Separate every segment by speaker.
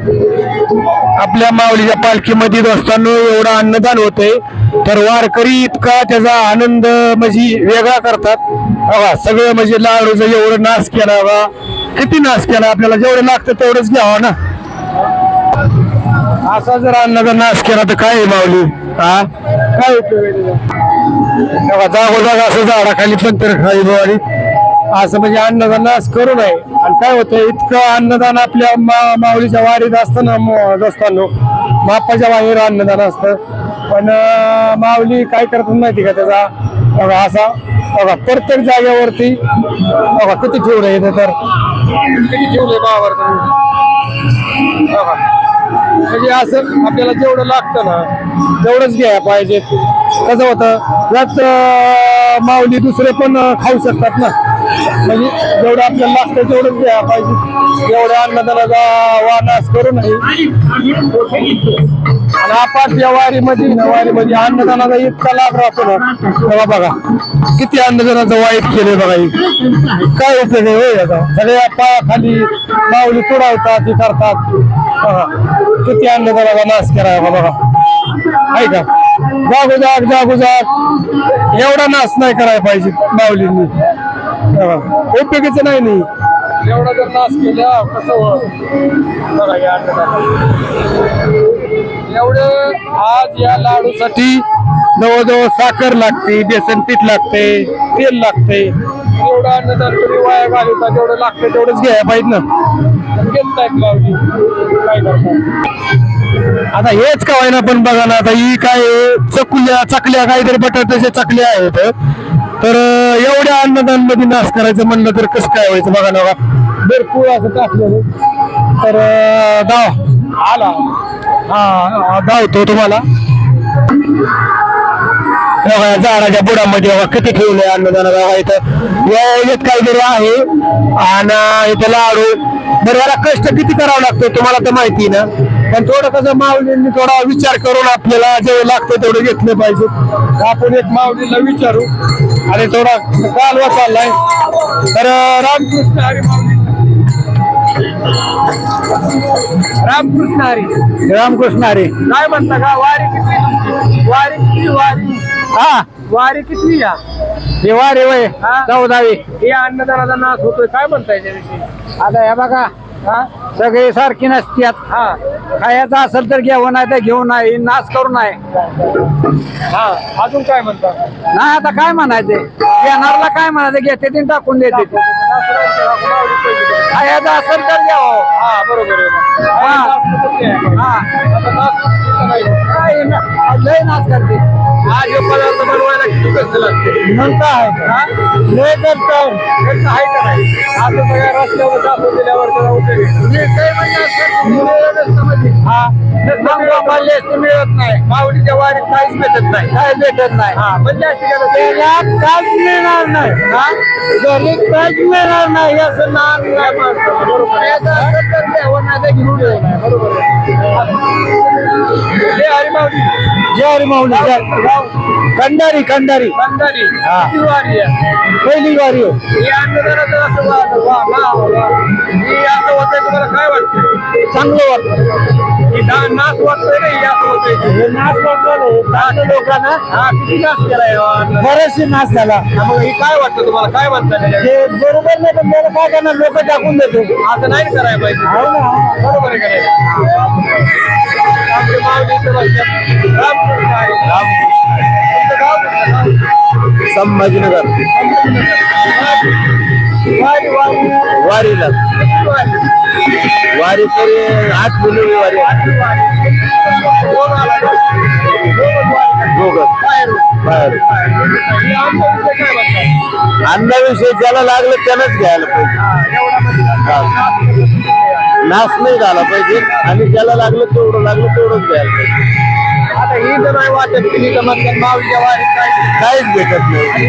Speaker 1: आपल्या माऊलीच्या पालखीमध्ये असताना एवढं अन्नदान होतंय. तर वारकरी इतका त्याचा आनंद म्हणजे वेगळा करतात. बघा सगळं म्हणजे लाडूचं एवढं नाश केला बा. किती नाश केला आपल्याला? जेवढं लागतं तेवढंच घ्यावं ना. असा जर अन्नाचा नाश केला तर काय आहे माऊली? हा काय जागोजाग असं झाडाखाली पण तर खाली बुवारी असं म्हणजे अन्नदान करून करू नये. आणि काय होतं इतकं अन्नदान आपल्या मा माऊलीच्या वारीत असताना असताना बाप्पाच्या बाहेर अन्नदान असतं. पण माऊली काय करतात माहिती का त्याचा? बघा असा बघा प्रत्येक जागेवरती बघा किती ठेवलं येतं तर. किती ठेवले बाबावर म्हणजे असं आपल्याला जेवढं लागतं ना तेवढंच घ्यायला पाहिजे. कसं होतं यात माऊली दुसरे पण खाऊ शकतात ना. म्हणजे जेवढं आपल्याला लागतं तेवढंच द्या पाहिजे. एवढ्या अन्नदानाचा वानास करू नये. आणि आपण या वारीमध्ये ना वारीमध्ये अन्नदानाचा इतका लाभ राहतो ना. तेव्हा बघा किती अन्नदानाचं वाईट केले बघा काय उपयोग आहे होय याचा सगळ्या पायाखाली माऊली तुडवतात हे करतात. बघा किती अन्नदानाचा नाश केला बघा. आहे का? जागोजाग जागोजाग. एवढा नाश नाही करायला पाहिजे माऊलींनी. उपयोगीचं नाही नाही एवढा जर नाश केला कसं? बघा या एवढं आज या लाडूसाठी जवळजवळ साखर लागते बेसन पीठ लागते तेल लागते. एवढं अन्नदान तुम्ही वाया घालवता जेवढं लागतं तेवढंच घ्यायला पाहिजे ना. काय करतात आता हेच का होईना पण बघा ना आता ही काय चकुल्या चकल्या काहीतरी बटाट्याच्या चकल्या आहेत. तर एवढ्या अन्नदानमध्ये नाश करायचं म्हणलं तर कसं काय व्हायचं? बघा ना बघा. भरपूर असं टाकलेलं तर धाव आला. हा धावतो तुम्हाला. झाडाच्या बुडामध्ये बघा किती ठेवले अन्नदान बघा इथं या याच्यात काहीतरी आहे. आणि इथं लाडू. बरं याला कष्ट किती करावं लागतं तुम्हाला तर माहिती ना? पण थोडं कसं माऊलींनी थोडा विचार करून आपल्याला जेवढं लागतं तेवढं घेतलं पाहिजे. आपण एक माऊलीला विचारू. आणि थोडा कालवा चाललाय. तर रामकृष्ण हरी माऊली. रामकृष्ण हरी. रामकृष्ण हरी. काय म्हणता का? वारी किती? वारी किती? वारी. हा. वारी किती या? हे वारी वय चौदावी. हे अन्नदानाचा नाश होतोय. काय म्हणताय त्याविषयी
Speaker 2: आता हे बघा. सगळे सारखी नसतात
Speaker 1: हा.
Speaker 2: खायचं असेल तर घेऊ नाही तर घेऊ नाही नाश करू नाही
Speaker 1: हा. अजून काय म्हणता?
Speaker 2: नाही आता काय म्हणायचे? घेणारला काय म्हणायचं? घेते ते टाकून देते. खायचं असेल तर घ्यावं
Speaker 1: हा बरोबर
Speaker 2: हा. लय नाश करते.
Speaker 1: आज हे पदार्थ बनवायला किती खर्च लागते
Speaker 2: मग काय
Speaker 1: हा?
Speaker 2: लय करतो
Speaker 1: खर्च आहे का नाही असं सगळ्या रस्त्यावर दाखवून दिल्यावर त्याला उपयोग आहे.
Speaker 2: मी काही म्हणजे असं मिळत.
Speaker 1: हा
Speaker 2: नाही
Speaker 1: माऊलीच्या वारीत काहीच भेटत नाही
Speaker 2: काय भेटत नाही
Speaker 1: हा म्हणजे अशी गरज आहे.
Speaker 2: त्याला काहीच मिळणार नाही
Speaker 1: हा?
Speaker 2: घरी काहीच मिळणार नाही असं
Speaker 1: काय म्हणतो? बरोबर आहे.
Speaker 2: नाही तर घेऊ नये.
Speaker 1: बरोबर. हे
Speaker 2: जय हरी माऊली जय खंडारी खंडारी.
Speaker 1: बंधारी
Speaker 2: हा.
Speaker 1: किती वारी आहे.
Speaker 2: पहिली वारी हो.
Speaker 1: हे अन्नदानाचं असं वा- वा- वा- वा- हे असं होतंय तुम्हाला काय वाटतंय?
Speaker 2: चांगलं वाटतं
Speaker 1: हे ना- नाश वाटतंय नाही हे असं होतंय? ते.
Speaker 2: हे नाच वाटलं लोकांना.
Speaker 1: हा किती नाश केलाय हो अन्न?
Speaker 2: बरेचसे नाच झाला.
Speaker 1: हा, मग हे काय वाटतं तुम्हाला? काय म्हणता त्याच्यात?
Speaker 2: ते बरोबर नाही पण त्याला काय करणार? लोक टाकून देते.
Speaker 1: असं नाही करायला पाहिजे.
Speaker 2: हो
Speaker 1: बरोबर आहे का नाही
Speaker 2: संभाजीनगर.
Speaker 1: वारी,
Speaker 2: वारीला.
Speaker 1: वारी?
Speaker 2: तरी आठ मुली वारी.
Speaker 1: बाहेर.
Speaker 2: अन्नाविषयी ज्याला लागलं त्यानंच घ्यायला पाहिजे. नाश नाही झाला पाहिजे. आणि ज्याला लागलं तेवढं लागलं तेवढंच घ्यायला पाहिजे.
Speaker 1: आता ही नाही वाटत की मी तर म्हणतात माऊलीच्या वारीत काय
Speaker 2: काहीच भेटत नाही.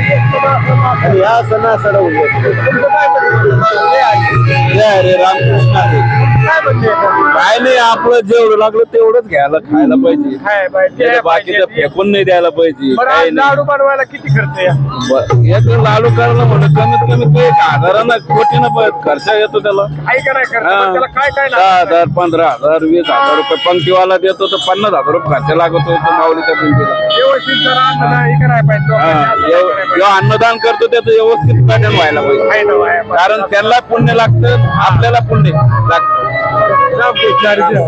Speaker 2: आणि या सणा सडवलं
Speaker 1: तुमचं काय म्हणणं? आहे.
Speaker 2: जय हरे रामकृष्ण हरे.
Speaker 1: काय
Speaker 3: नाही आपलं जेवढं लागलं तेवढंच घ्यायला खायला पाहिजे.
Speaker 2: काय पाहिजे
Speaker 3: बाकीचं फेकून नाही द्यायला पाहिजे.
Speaker 2: बरं
Speaker 3: काही
Speaker 2: आज
Speaker 3: नाही.
Speaker 2: लाडू बनवायला किती खर्च या
Speaker 3: ब- एक लाडू करायला म्हणलं कमीत कमी तो एक हजारानं कोटीनं ब- खर्च येतो त्याला.
Speaker 2: काय काय खर्च. पण त्याला काय काय
Speaker 3: दहा
Speaker 2: लागतं?
Speaker 3: हजार पंधरा हजार वीस हजार रुपये पंक्तीवाला देतो तर पन्नास हजार रुपये खर्च लागतो तो माऊलीच्या पंक्तीला.
Speaker 2: व्यवस्थित जरा अन्नदान हे करायला पाहिजे लोकांनी असं
Speaker 3: एव-
Speaker 2: करायला
Speaker 3: जेव्हा अन्नदान करतो त्याचं व्यवस्थित पॅटर्न व्हायला पाहिजे.
Speaker 2: पाहिजे. आहे ना, आहे.
Speaker 3: कारण त्यांना पुण्य लागतं आपल्याला पुण्य लागतं.
Speaker 2: I'm good.